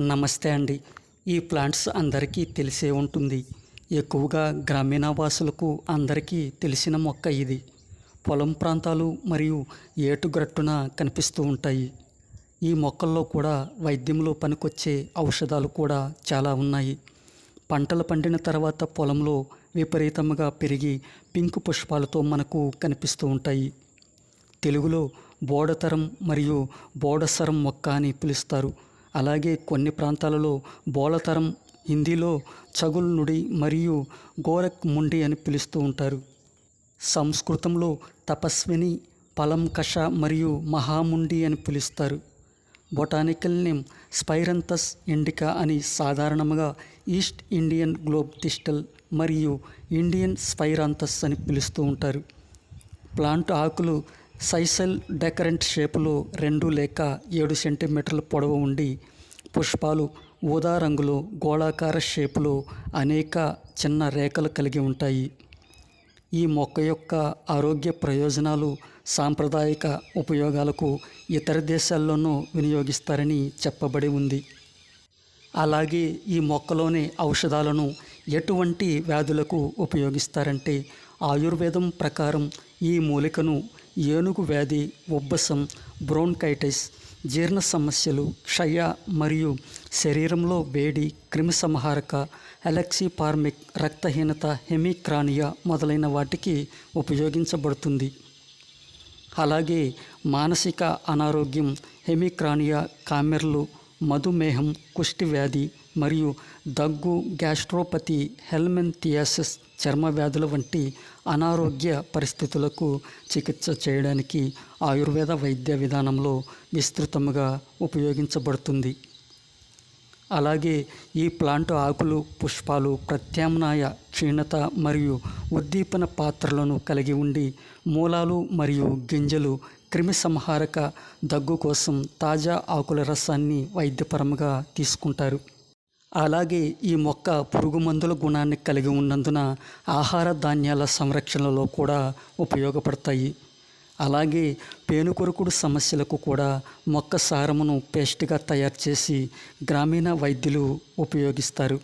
నమస్తే అండి. ఈ ప్లాంట్స్ అందరికీ తెలిసే ఉంటుంది. ఎక్కువగా గ్రామీణ వాసులకు అందరికీ తెలిసిన మొక్క ఇది. పొలం ప్రాంతాలు మరియు ఏటుగట్టున కనిపిస్తూ ఉంటాయి. ఈ మొక్కల్లో కూడా వైద్యంలో పనికొచ్చే ఔషధాలు కూడా చాలా ఉన్నాయి. పంటలు పండిన తర్వాత పొలంలో విపరీతంగా పెరిగి పింక్ పుష్పాలతో మనకు కనిపిస్తూ ఉంటాయి. తెలుగులో బోడతరం మరియు బోడసరం మొక్క అని పిలుస్తారు. అలాగే కొన్ని ప్రాంతాలలో బోలతరం హిందీలో చగుల్ నుడి మరియు గోరక్ ముండి అని పిలుస్తూ ఉంటారు. సంస్కృతంలో తపస్విని పలం కష మరియు మహాముండి అని పిలుస్తారు. బొటానికల్ నేమ్ స్పైరంతస్ ఇండికా అని సాధారణంగా ఈస్ట్ ఇండియన్ గ్లోబ్ టిస్టల్ మరియు ఇండియన్ స్పైరాంతస్ అని పిలుస్తూ ఉంటారు. ప్లాంట్ ఆకులు సైసెల్ డెకరెంట్ షేపులో రెండు లేక ఏడు సెంటీమీటర్ల పొడవు ఉండి పుష్పాలు ఊదా రంగులో గోళాకార షేపులో అనేక చిన్న రేఖలు కలిగి ఉంటాయి. ఈ మొక్క యొక్క ఆరోగ్య ప్రయోజనాలు సాంప్రదాయిక ఉపయోగాలకు ఇతర దేశాల్లోనూ వినియోగిస్తారని చెప్పబడి ఉంది. అలాగే ఈ మొక్కలోని ఔషధాలను ఎటువంటి వ్యాధులకు ఉపయోగిస్తారంటే ఆయుర్వేదం ప్రకారం ఈ మూలికను ఏనుగు వ్యాధి ఉబ్బసం బ్రోన్కైటిస్ జీర్ణ సమస్యలు క్షయ మరియు శరీరంలో వేడి క్రిమిసంహారక సంహారక రక్తహీనత హెమిక్రానియా మొదలైన వాటికి ఉపయోగించబడుతుంది. అలాగే మానసిక అనారోగ్యం హెమిక్రానియా కామెర్లు మధుమేహం కుష్టి వ్యాధి మరియు దగ్గు గ్యాస్ట్రోపతి హెల్మెంథియాసిస్ చర్మ వ్యాధుల వంటి అనారోగ్య పరిస్థితులకు చికిత్స చేయడానికి ఆయుర్వేద వైద్య విధానంలో విస్తృతంగా ఉపయోగించబడుతుంది. అలాగే ఈ ప్లాంట్ ఆకులు పుష్పాలు ప్రత్యామ్నాయ క్షీణత మరియు ఉద్దీపన పాత్రలను కలిగి ఉండి మూలాలు మరియు గింజలు క్రిమి సంహారక దగ్గు కోసం తాజా ఆకుల రసాన్ని వైద్యపరంగా తీసుకుంటారు. అలాగే ఈ మొక్క పురుగు మందుల గుణాన్ని కలిగి ఉన్నందున ఆహార ధాన్యాల సంరక్షణలో కూడా ఉపయోగపడతాయి. అలాగే పేనుకొరుకుడు సమస్యలకు కూడా మొక్క సారమును పేస్ట్గా తయారు చేసి గ్రామీణ వైద్యులు ఉపయోగిస్తారు.